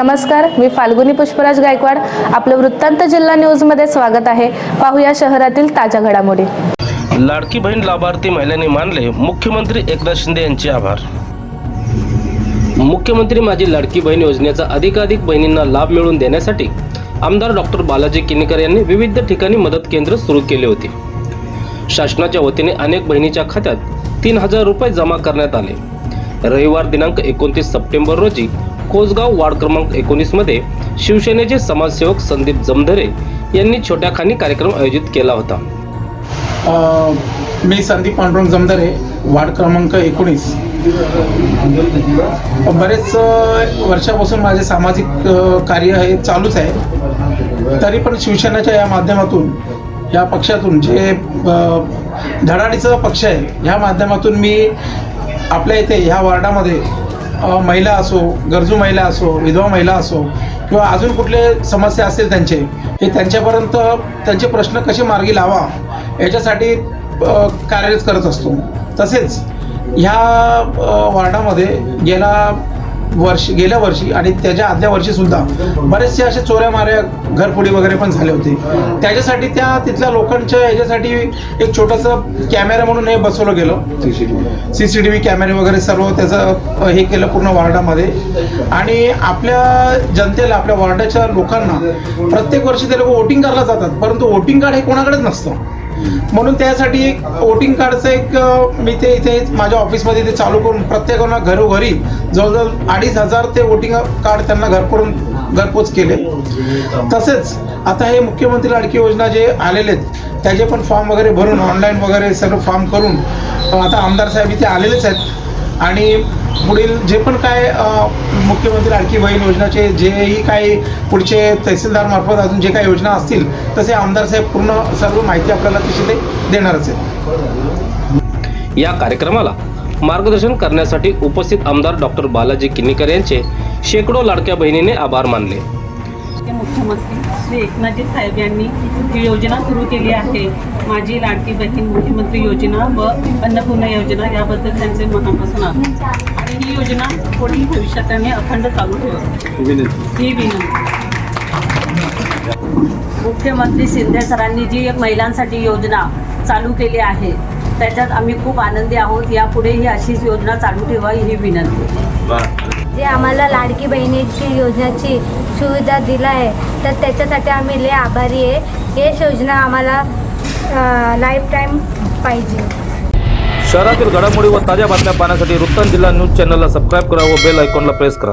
नमस्कार मी फाल्गुनी पुष्पराज गायकवाड. आपलं वृत्तांत जिल्हा न्यूजमध्ये स्वागत आहे. पाहूया शहरातील ताज्या घडामोडी. लाडकी बहीण लाभार्थी महिलांनी मानले मुख्यमंत्री एकनाथ शिंदे यांचे आभार. मुख्यमंत्री माझी लाडकी बहीण योजनेचा अधिकाधिक बहिणींना लाभ मिळवून देण्यासाठी आमदार डॉक्टर बालाजी किनीकर यांनी विविध ठिकाणी मदत केंद्र सुरू केले होते. शासनाच्या वतीने अनेक बहिणीच्या खात्यात तीन हजार रुपये जमा करण्यात आले. रविवार दिनांक एकोणतीस सप्टेंबर रोजी कोसगाव वार्ड क्रमांक एकोणीसमध्ये शिवसेनेचे समाजसेवक संदीप जमधरे यांनी छोट्या खानी कार्यक्रम आयोजित केला होता. मी संदीप पांडुरंग जमधरे वार्ड क्रमांक एकोणीस. बरेच वर्षापासून माझे सामाजिक कार्य हे चालूच आहे. तरी पण शिवसेनेच्या या माध्यमातून या पक्षातून जे धडाडीचा पक्ष आहे ह्या माध्यमातून मी आपल्या इथे ह्या वार्डामध्ये महिला असो गरजू महिला असो विधवा महिला असो किंवा अजून कुठले समस्या असतील त्यांचे हे त्यांच्यापर्यंत त्यांचे प्रश्न कसे मार्गी लावा याच्यासाठी कार्यरत करत असतो. तसेच ह्या वॉर्डामध्ये वार्डामध्ये गेला वर्ष गेल्या वर्षी आणि त्याच्या आदल्या वर्षी सुद्धा बरेचसे असे चोऱ्या माऱ्या घरफोडी वगैरे पण झाले होते. त्याच्यासाठी त्या तिथल्या लोकांच्या ह्याच्यासाठी एक छोटासा कॅमेरा म्हणून हे बसवलं गेलं. सी सी टी व्ही कॅमेरे वगैरे सर्व त्याचं हे केलं पूर्ण वार्डामध्ये. आणि आपल्या जनतेला आपल्या वार्डाच्या लोकांना प्रत्येक वर्षी ते लोक वोटिंग करायला जातात. परंतु वोटिंग कार्ड हे कोणाकडेच नसतं. म्हणून त्यासाठी एक वोटिंग कार्डचं एक मी ते इथे माझ्या ऑफिसमध्ये ते चालू करून प्रत्येकांना घरोघरी जवळजवळ अडीच हजार ते वोटिंग कार्ड त्यांना घरपोच घरपोच केले. तसेच आता हे मुख्यमंत्री लाडकी योजना जे आलेले आहेत त्याचे पण फॉर्म वगैरे भरून ऑनलाईन वगैरे सगळं फॉर्म करून आता आमदार साहेब इथे आलेलेच आहेत. आणि पुढील जे पण काय मुख्यमंत्री लाडकी बहीण योजनाचे जेही काही पुढचे तहसीलदार मार्फत अजून जे काही योजना असतील तसे आमदार साहेब पूर्ण सर्व माहिती आपल्याला तशी ते देणारच आहे या कार्यक्रमाला मार्गदर्शन करण्यासाठी उपस्थित आमदार डॉक्टर बालाजी किनीकर यांचे शेकडो लाडक्या बहिणीने आभार मानले. ते मुख्यमंत्री श्री एकनाथजी साहेब यांनी ही योजना सुरू केली आहे. माझी लाडकी बहीण मुख्यमंत्री योजना व अन्नपूर्णा योजना याबद्दल त्यांचे मनापासून आभार. आणि ही योजना पुढील भविष्यात त्यांनी अखंड चालू ठेवा. ही विनंती. मुख्यमंत्री शिंदे सरांनी जी एक महिलांसाठी योजना चालू केली आहे त्याच्यात आम्ही खूप आनंदी आहोत. यापुढेही अशीच योजना चालू ठेवा ही विनंती. जे आम्हाला लाडकी बहिणीची योजनेची सुविधा दिला आहे तर त्याच्यासाठी आम्ही लय आभारी आहे. हेच योजना आम्हाला लाईफ टाईम पाहिजे. शहरातील घडामोडी व ताज्या बातम्या पाहण्यासाठी वृत्तांत जिल्हा न्यूज चॅनलला सबस्क्राईब करा व बेल आयकॉनला प्रेस करा.